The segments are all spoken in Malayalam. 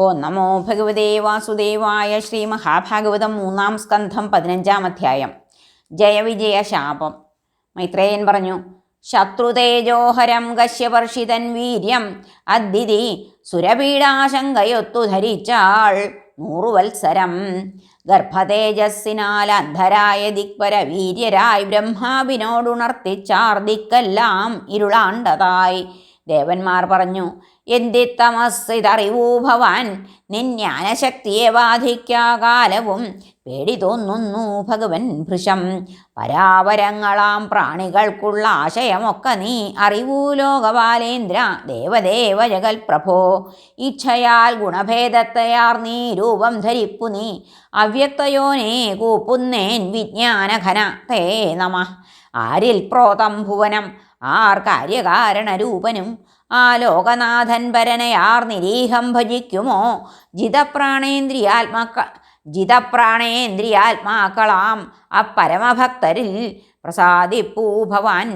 ഓ നമോ ഭഗവതേ വാസുദേവായ ശ്രീ മഹാഭാഗവതം മൂന്നാം സ്കന്ധം പതിനഞ്ചാം അധ്യായം. ജയവിജയ ശാപം. മൈത്രേയൻ പറഞ്ഞു ശത്രുതേജോഹരം കശ്യവർഷിതൻ വീര്യം അദ്ദിതി സുരപീഡാശങ്കയൊത്തു ധരിച്ചാൾ നൂറുവത്സരം. ഗർഭതേജസ്സിനാൽ അന്ധരായ ദിക്പര വീര്യരായി ബ്രഹ്മാവിനോടുണർത്തിച്ചാർ ദിക്കെല്ലാം ഇരുളാണ്ടതായി. ദേവന്മാർ പറഞ്ഞു എന്തി തമസ്സിതറിവൂ ഭവാൻ? നിന്യാനശക്തിയെ ബാധിക്കാകാലവും പേടി തോന്നുന്നു ഭഗവൻ ഭൃശം. പരാവരങ്ങളാം പ്രാണികൾക്കുള്ള ആശയമൊക്കെ നീ അറിവൂ ലോകപാലേന്ദ്ര ദേവദേവ ജഗൽപ്രഭോ. ഇച്ഛയാൽ ഗുണഭേദത്തയാർ നീ രൂപം ധരിപ്പു നീ. അവ്യക്തയോനേ കൂപ്പുന്നേൻ വിജ്ഞാനഘന. തേ നമ. ആരിൽ പ്രോതം ഭുവനം ആർ കാര്യകാരണരൂപനും ആ ലോകനാഥൻ പരനയാർ നിരീഹം ഭജിക്കുമോ? ജിതപ്രാണേന്ദ്രിയാത്മാക്ക ജിതപ്രാണേന്ദ്രിയാത്മാക്കളാം അപ്പരമഭക്തരിൽ പ്രസാദിപ്പൂ ഭവാൻ.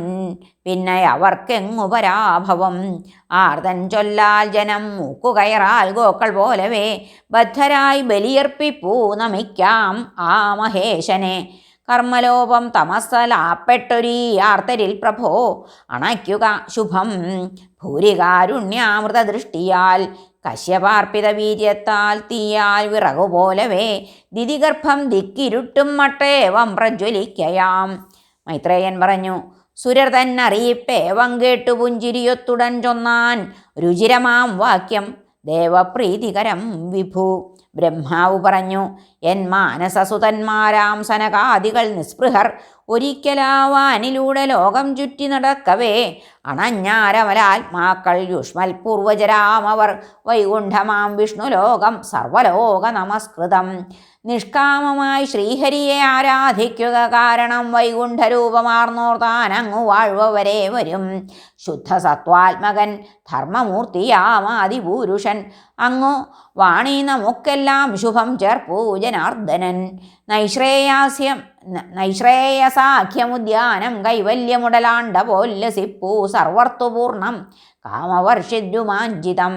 പിന്നെ അവർക്കെങ്ങു പരാഭവം? ആർതൻ ചൊല്ലാൽ ജനം മൂക്കുകയറാൽ ഗോക്കൾ പോലവേ ബദ്ധരായി ബലിയർപ്പിപ്പൂ നമിക്കാം ആ മഹേശനെ. കർമ്മലോപം തമസ്സലാപ്പെട്ടൊരീ ആർത്തരിൽ പ്രഭോ. അണയ്ക്കുക ശുഭം. ഭൂരികാരുണ്യാമൃത ദൃഷ്ടിയാൽ കശ്യപാർപ്പിത വീര്യത്താൽ തീയാൽ വിറകുപോലവേ ദിതിഗർഭം ദിക്കിരുട്ടും മട്ടേവം പ്രജ്വലിക്കയാം. മൈത്രേയൻ പറഞ്ഞു സുരർ തന്നറിയിപ്പേവം കേട്ടു പുഞ്ചിരിയൊത്തുടൻ ചൊന്നാൻ രുചിരമാം വാക്യം ദേവപ്രീതികരം വിഭു. ബ്രഹ്മാവ് പറഞ്ഞു എൻ മാനസസുതന്മാരാം സനകാദികൾ നിസ്പൃഹർ ഒരിക്കലാവാനിലൂടെ ലോകം ചുറ്റി നടക്കവേ. അണഞ്ഞാരമലാത്മാക്കൾ യുഷ്മൽ പൂർവജരാമവർ വൈകുണ്ഠമാം വിഷ്ണുലോകം സർവലോക നമസ്കൃതം. നിഷ്കാമമായി ശ്രീഹരിയെ ആരാധിക്കുക കാരണം വൈകുണ്ഠരൂപമാർന്നോർ താനങ്ങു വാഴ്വവരെ വരും. ശുദ്ധ സത്വാത്മകൻ ധർമ്മമൂർത്തിയാമാതിപൂരുഷൻ അങ്ങു വാണി നമുക്കെല്ലാം ശുഭം ചേർപ്പൂ ജനാർദ്ദനൻ. നൈശ്രേയാസ്യം നൈശ്രേയസാഖ്യമുദ്യാനം കൈവല്യമുടലാണ്ട പോല്ലസിപ്പൂ സർവർത്തുപൂർണം കാമവർഷിദ്രുമാഞ്ചിതം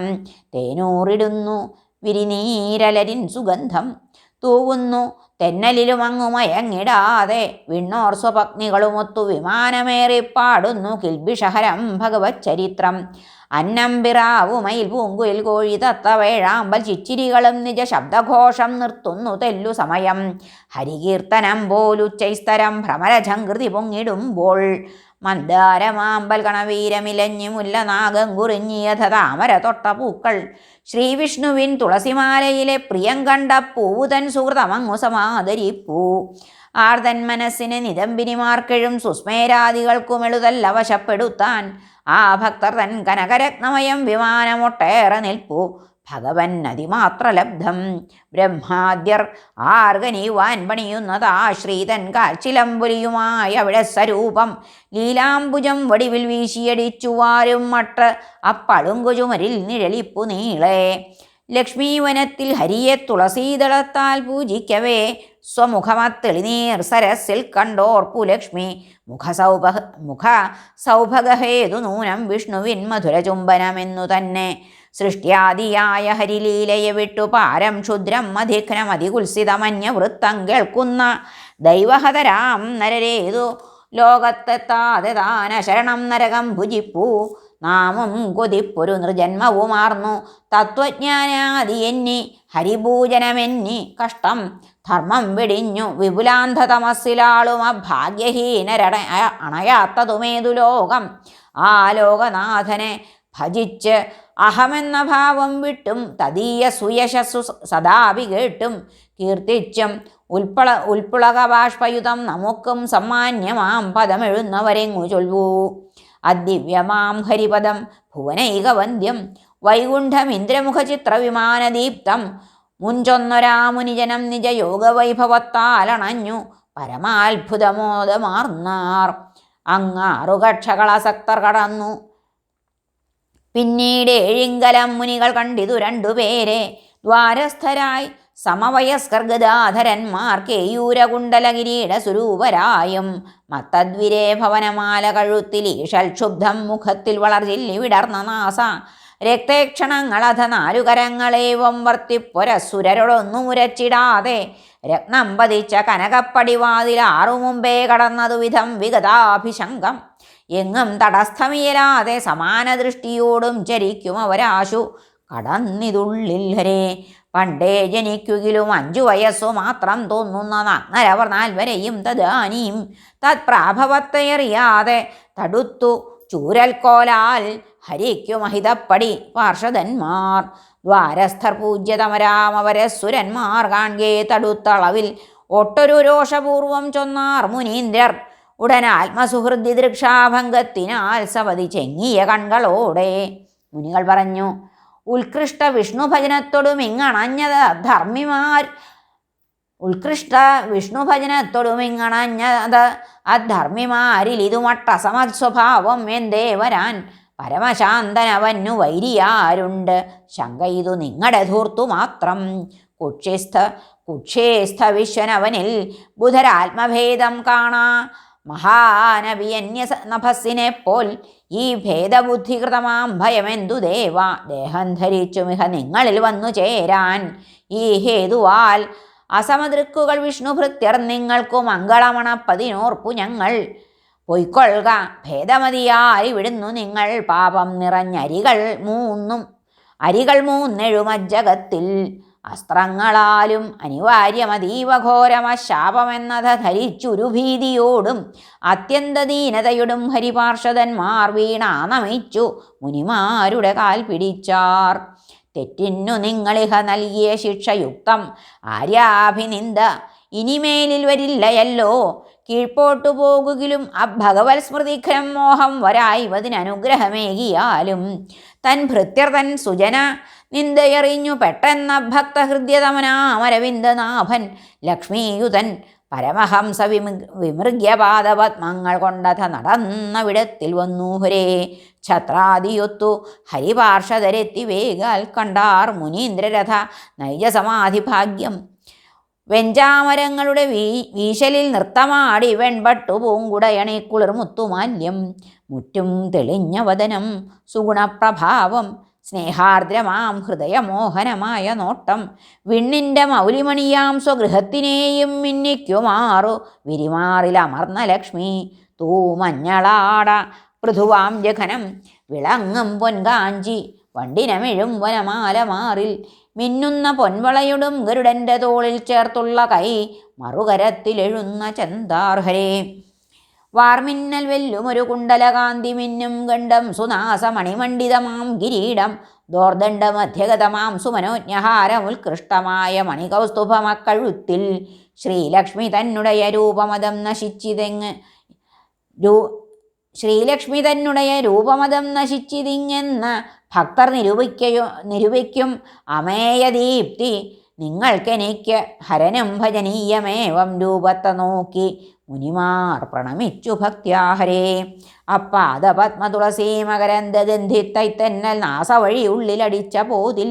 തേനൂറിടുന്നു വിരിനീരലരിൻ സുഗന്ധം. തൂവുന്നു തെന്നലിലും അങ്ങു മയങ്ങിടാതെ വിണ്ണോർ സ്വപത്നികളുമൊത്തു വിമാനമേറിപ്പാടുന്നു കിൽബിഷഹരം ഭഗവത് ചരിത്രം അന്നംപിറാവുമയിൽ പൂങ്കുയിൽ കോഴി തത്തവേഴാമ്പൽ ചിച്ചിരികളും നിജ ശബ്ദഘോഷം നിർത്തുന്നു തെല്ലു സമയം. ഹരികീർത്തനം പോലുച്ചൈസ്തരം ഭ്രമരജംകൃതി പൊങ്ങിടുമ്പോൾ മന്ദാരമാമ്പൽ കണവീരമിലഞ്ഞു മുല്ല നാഗം കുറിഞ്ഞിയഥ താമര തൊട്ട പൂക്കൾ ശ്രീവിഷ്ണുവിൻ തുളസിമാലയിലെ പ്രിയം കണ്ട പൂതൻ സുഹൃതമങ്ങു സമാദരിപ്പൂ. ആർതൻ മനസ്സിന് നിതമ്പിനിമാർക്കെഴും സുസ്മേരാദികൾക്കുമെളുതല്ല വശപ്പെടുത്താൻ. ആ ഭക്തർ തൻ കനകരത്നമയം വിമാനമൊട്ടേറെ നിൽപ്പൂ. ഭഗവൻ അതിമാത്ര ലബ്ധം ബ്രഹ്മാദ്യർ ആർഗനീവാൻ പണിയുന്നതാശ്രീതൻ ശ്രീതൻ കാൽച്ചിലമ്പുലിയുമായ അവിടെ സ്വരൂപം. ലീലാംബുജം വടിവിൽ വീശിയടിച്ചുവാരും മട്ട് അപ്പളുങ്കുചുമരിൽ നിഴലിപ്പു നീളെ. ലക്ഷ്മീവനത്തിൽ ഹരിയെ തുളസീദളത്താൽ പൂജിക്കവേ. സ്വമുഖമത്തെളിനീർ സരസിൽ കണ്ടോർപ്പു ലക്ഷ്മി. മുഖസൗഭ മുഖ സൗഭഗഹേതു നൂനം വിഷ്ണുവിൻ മധുരചുംബനമെന്നു തന്നെ. സൃഷ്ട്യാദിയായ ഹരിലീലയെ വിട്ടു പാരം ക്ഷുദ്രം അധിഘ്നം അതികുൽസിതമന്യ വൃത്തം കേൾക്കുന്ന ദൈവഹതരാം നരരേതു ലോകത്തെത്താതെ താന ശരണം നരകം ഭുജിപ്പൂ. നാമം കൊതിപ്പൊരു നൃജന്മവുമാർന്നു തത്വജ്ഞാനാദി എന്നി ഹരിഭൂജനമെന്നി കഷ്ടം. ധർമ്മം വെടിഞ്ഞു വിപുലാന്ധതമസിലാളും അഭാഗ്യഹീനരട അണയാത്തതുമേതു ലോകം. ആ ലോകനാഥനെ ഭജിച്ച് അഹമെന്ന ഭാവം വിട്ടും തദീയ സുയശസ്സു സദാപി കേട്ടും. കീർത്തിച്ചും ഉൽപ്പള ഉൽപ്പുളക ബാഷ്പയുതം നമുക്കും സമ്മാന്യമാം പദമെഴുന്നവരെങ്ങു ചൊൽവൂ. അദിവ്യമാം ഹരിപദം ഭുവനൈകവന്ദ്യം വൈകുണ്ഠം ഇന്ദ്രമുഖചിത്രവിമാനദീപ്തം മുഞ്ചൊന്നൊരാമുനിജനം നിജയോഗവൈഭവത്താലണഞ്ഞു പരമാത്ഭുതമോദമാർന്നാർ. അങ്ങാറുകക്ഷകളസക്തർ കടന്നു പിന്നീട് ഏഴിങ്കലം മുനികൾ കണ്ടിതു രണ്ടുപേരെ ദ്വാരസ്ഥരായി സമവയസ്കർ ഗദാധരന്മാർ കേയൂരകുണ്ടലകിരീട സ്വരൂപരായും. മത്തദ്വിരേ ഭവനമാല കഴുത്തിൽ ഈഷൽ ക്ഷുബ്ധം മുഖത്തിൽ വളർജില്ലി വിടർന്ന നാസ. രക്തേക്ഷണങ്ങളധ നാലുകരങ്ങളേവം വർത്തിപ്പൊരസുരരോടൊന്നും ഉരച്ചിടാതെ രത്നം പതിച്ച കനകപ്പടിവാതിൽ ആറു മുമ്പേ കടന്നതു വിധം എങ്ങും തടസ്ഥമിയലാതെ സമാന ദൃഷ്ടിയോടും ചരിക്കും അവരാശു. കടന്നിതുള്ളിൽ ഹരേ പണ്ടേ ജനിക്കുകിലും അഞ്ചു വയസ്സു മാത്രം തോന്നുന്ന നഗ്നരവർ നാൽവരെയും തദാനീം. തത്പ്രാഭവത്തെയറിയാതെ തടുത്തു ചൂരൽക്കോലാൽ ഹരിക്കു മഹിതപ്പടി പാർഷദന്മാർ. ദ്വാരസ്ഥർ പൂജ്യതമരാമവരെ സുരന്മാർ കാൺകേ തടുത്തളവിൽ ഒട്ടൊരു രോഷപൂർവം ചൊന്നാർ മുനീന്ദ്രർ. ഉടൻ ആത്മസുഹൃദി ദൃക്ഷാഭംഗത്തിനാൽ സവതി ചെങ്ങിയ കൺകളോടെ. മുനികൾ പറഞ്ഞു ഉത്കൃഷ്ട വിഷ്ണു ഭജനത്തോടും ഇങ്ങണഞ്ഞത് അധർമ്മിമാർ. ഉത്കൃഷ്ട വിഷ്ണു ഭജനത്തോടും ഇങ്ങണഞ്ഞത് അധർമ്മിമാരിൽ ഇതുമട്ട സമസ്വഭാവം എന്തേ വരാൻ പരമശാന്തനവന്നു വൈരിയാരുണ്ട്. ശങ്ക ഇതു നിങ്ങളുടെ ധൂർത്തു മാത്രം. കുക്ഷിസ്ഥ കുക്ഷേസ്ഥ വിശ്വനവനിൽ ബുധരാത്മഭേദം കാണാ മഹാനവിയന്യ നഭസ്സിനെ പോൽ ഈ ഭേദബുദ്ധികൃതമാം ഭയമെന്തു ദേവ? ദേഹം ധരിച്ചുമിഹ നിങ്ങളിൽ വന്നു ചേരാൻ. ഈ ഹേതുവാൽ അസമദൃക്കുകൾ വിഷ്ണുഭൃത്യർ നിങ്ങൾക്കു മംഗളമണപ്പതിനോർപ്പു ഞങ്ങൾ. പൊയ്ക്കൊള്ളുക ഭേദമതിയായി വിടുന്നു നിങ്ങൾ പാപം നിറഞ്ഞരികൾ മൂന്നും. അരികൾ മൂന്നെഴുമജ്ജകത്തിൽ. അസ്ത്രങ്ങളാലും അനിവാര്യമതീവ ഘോരമ ശാപമെന്നത് ധരിച്ചുരുഭീതിയോടും അത്യന്തദീനതയോടും അത്യന്ത ദീനതയോടും ഹരിപാർഷദന്മാർ വീണാ നമിച്ചു മുനിമാരുടെ കാൽ പിടിച്ചാർ. തെറ്റിന്നു നിങ്ങളിഹ നൽകിയ ശിക്ഷയുക്തം. ആര്യാഭിനിന്ദ ഇനിമേലിൽ വരില്ലയല്ലോ. കീഴ്പോട്ടു പോകുകിലും അഭഗവത് സ്മൃതിഖരം മോഹം വരായിവതിനനുഗ്രഹമേകിയാലും. തൻ ഭൃത്യർ തൻ സുജന നിന്ദയറിഞ്ഞു പെട്ടെന്ന ഭക്തഹൃദ്യതമനാമരവിന്ദനാഭൻ ലക്ഷ്മീയുതൻ പരമഹംസ വിമൃ വിമൃഗ്യപാദപത്മങ്ങൾ കൊണ്ടഥ നടന്ന വിടത്തിൽ വന്നു ഹരേ. ഛത്രാദിയൊത്തു ഹരിപാർഷദരെത്തി വേഗാൽ കണ്ടാർ മുനീന്ദ്രരഥ നൈജസമാധിഭാഗ്യം വെഞ്ചാമരങ്ങളുടെ വീ വീശലിൽ നൃത്തമാടി വെൺപട്ടു പൂങ്കുടയണി കുളിർ മുത്തുമാല്യം മുറ്റും തെളിഞ്ഞ വദനം സുഗുണപ്രഭാവം സ്നേഹാർദ്രമാം ഹൃദയമോഹനമായ നോട്ടം. വിണ്ണിന്റെ മൗലിമണിയാം സ്വഗൃഹത്തിനെയും മിന്നിക്കുമാറു. വിരിമാറിലമർന്ന ലക്ഷ്മി തൂമഞ്ഞളാട പൃഥുവാം ജഘനം. വിളങ്ങും പൊൻകാഞ്ചി വണ്ടിനമിഴും വനമാല മാറിൽ മിന്നുന്ന പൊൻവളയുടും ഗരുഡന്റെ തോളിൽ ചേർത്തുള്ള കൈ മറുകരത്തിലെഴുന്ന ചന്ദാർഹരേ വാർമിന്നൽ വെല്ലും ഒരു കുണ്ടലകാന്തി മിന്നും ഗണ്ഡം സുനാസമണിമണ്ഡിതമാം കിരീടം ദോർദണ്ഡ മധ്യഗതമാം സുമനോജ്ഞഹാരമുത്കൃഷ്ടമായ മണികൗസ്തുഭമക്കഴുത്തിൽ ശ്രീലക്ഷ്മി തന്നുടയ രൂപമതം നശിച്ചിതെങ്ങ് രൂ ശ്രീലക്ഷ്മി തന്നുടയ രൂപമതം നശിച്ചിതിങ്ങെന്ന് ഭക്തർ നിരൂപിക്കയോ നിരൂപിക്കും. അമേയദീപ്തി നിങ്ങൾക്കെനിക്ക് ഹരനും ഭജനീയമേവം രൂപത്തെ നോക്കി മുനിമാർ പ്രണമിച്ചു ഭക്ത്യാഹരേ അപ്പാദ പത്മതുളസീ മകരന്ദഗന്ധിത്തൈത്തന്നൽ നാസവഴി ഉള്ളിലടിച്ച പോതിൽ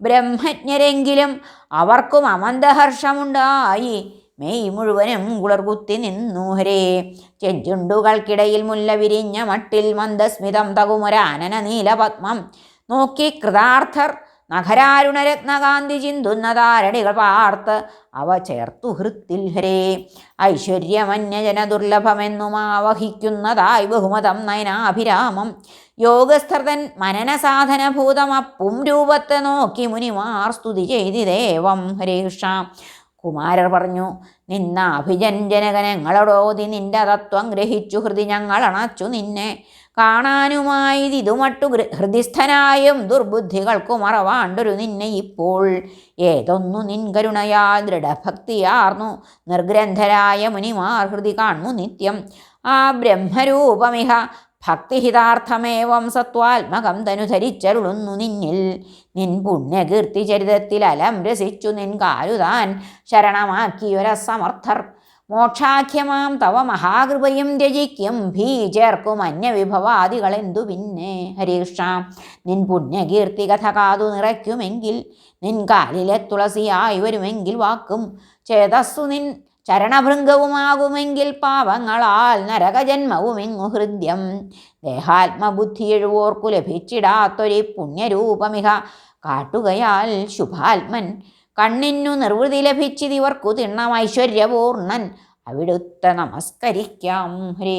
ബ്രഹ്മജ്ഞരെങ്കിലും അവർക്കും അമന്തഹർഷമുണ്ടായി മെയ് മുഴുവനും കുളർകുത്തി നിന്നു ഹരേ. ചെഞ്ചുണ്ടുകൾക്കിടയിൽ മുല്ല വിരിഞ്ഞ മട്ടിൽ മന്ദസ്മിതം തകുമൊരാനന നീലപത്മം. നോക്കി കൃതാർത്ഥർ നഖരാരുണരത്നകാന്തി ചിന്തുന്ന താരടികൾ പാർത്ത് അവ ചേർത്തു ഹൃത്തിൽ ഹരേ. ഐശ്വര്യമന്യജന ദുർലഭമെന്നും ആവഹിക്കുന്നതായി ബഹുമതം നയനാഭിരാമം. യോഗസ്ഥർതൻ മനനസാധനഭൂതമപ്പും രൂപത്തെ നോക്കി മുനിമാർ സ്തുതി ചെയ്തി ദേവം ഹരേഷ. കുമാരർ പറഞ്ഞു നിന്ന അഭിജഞ്ജനകനങ്ങളോടോതി നിന്റെ തത്വം ഗ്രഹിച്ചു ഹൃദി ഞങ്ങൾ അണച്ചു നിന്നെ. കാണാനുമായി ഇതുമട്ടു ഹൃദിസ്ഥനായും ദുർബുദ്ധികൾക്കു മറവാണ്ടൊരു നിന്നെ ഇപ്പോൾ. ഏതൊന്നു നിൻകരുണയാൽ ദൃഢഭക്തിയാർന്നു. നിർഗ്രന്ഥരായ മുനിമാർ ഹൃദി കാണുന്നു നിത്യം. ആ ബ്രഹ്മരൂപമിഹ ഭക്തിഹിതാർത്ഥമേവം സത്വാത്മകം തനു ധരിച്ചരുളുന്നു നിന്നിൽ. നിൻ പുണ്യകീർത്തി ചരിതത്തിൽ അലം രസിച്ചു നിൻ കാലുതാൻ ശരണമാക്കിയൊരസമർത്ഥർ. മോക്ഷാഖ്യമാം തവ മഹാകൃപയും ത്യജിക്കും ഭീ ചേർക്കും അന്യവിഭവാദികളെന്തു പിന്നെ? ഹരീഷ നിൻ പുണ്യകീർത്തി കഥ കാതു നിറയ്ക്കുമെങ്കിൽ നിൻ കാലിലെ തുളസിയായി വരുമെങ്കിൽ വാക്കും. ചേതസ്സു നിൻ ചരണഭൃംഗവുമാകുമെങ്കിൽ പാപങ്ങളാൽ നരകജന്മവുമെങ്ങു ഹൃദ്യം? ദേഹാത്മബുദ്ധി എഴുവോർക്കു ലഭിച്ചിടാത്തൊരു പുണ്യരൂപമിക കാട്ടുകയാൽ ശുഭാത്മൻ കണ്ണിനു നിർവൃതി ലഭിച്ചിതിവർക്കു തിണ്ണം ഐശ്വര്യപൂർണൻ അവിടുത്തെ നമസ്കരിക്കാം. ഹ്രേ.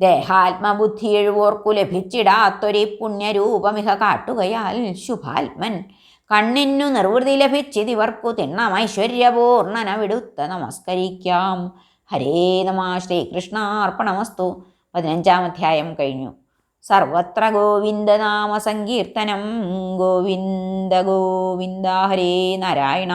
ദേഹാത്മബുദ്ധി എഴുവോർക്കു ലഭിച്ചിടാത്തൊരു പുണ്യരൂപമിക കാട്ടുകയാൽ ശുഭാത്മൻ കണ്ണിനു നിർവൃതി ലഭിച്ചിതിവർക്കു തിണ്ണം ഐശ്വര്യപൂർണന വിടുത്ത നമസ്കരിക്കാം. ഹരേ നമ ശ്രീകൃഷ്ണാർപ്പണമസ്തു. പതിനഞ്ചാം അധ്യായം കഴിഞ്ഞു. സർവത്ര ഗോവിന്ദനാമ സങ്കീർത്തനം. ഗോവിന്ദ ഗോവിന്ദ ഹരേ നാരായണ.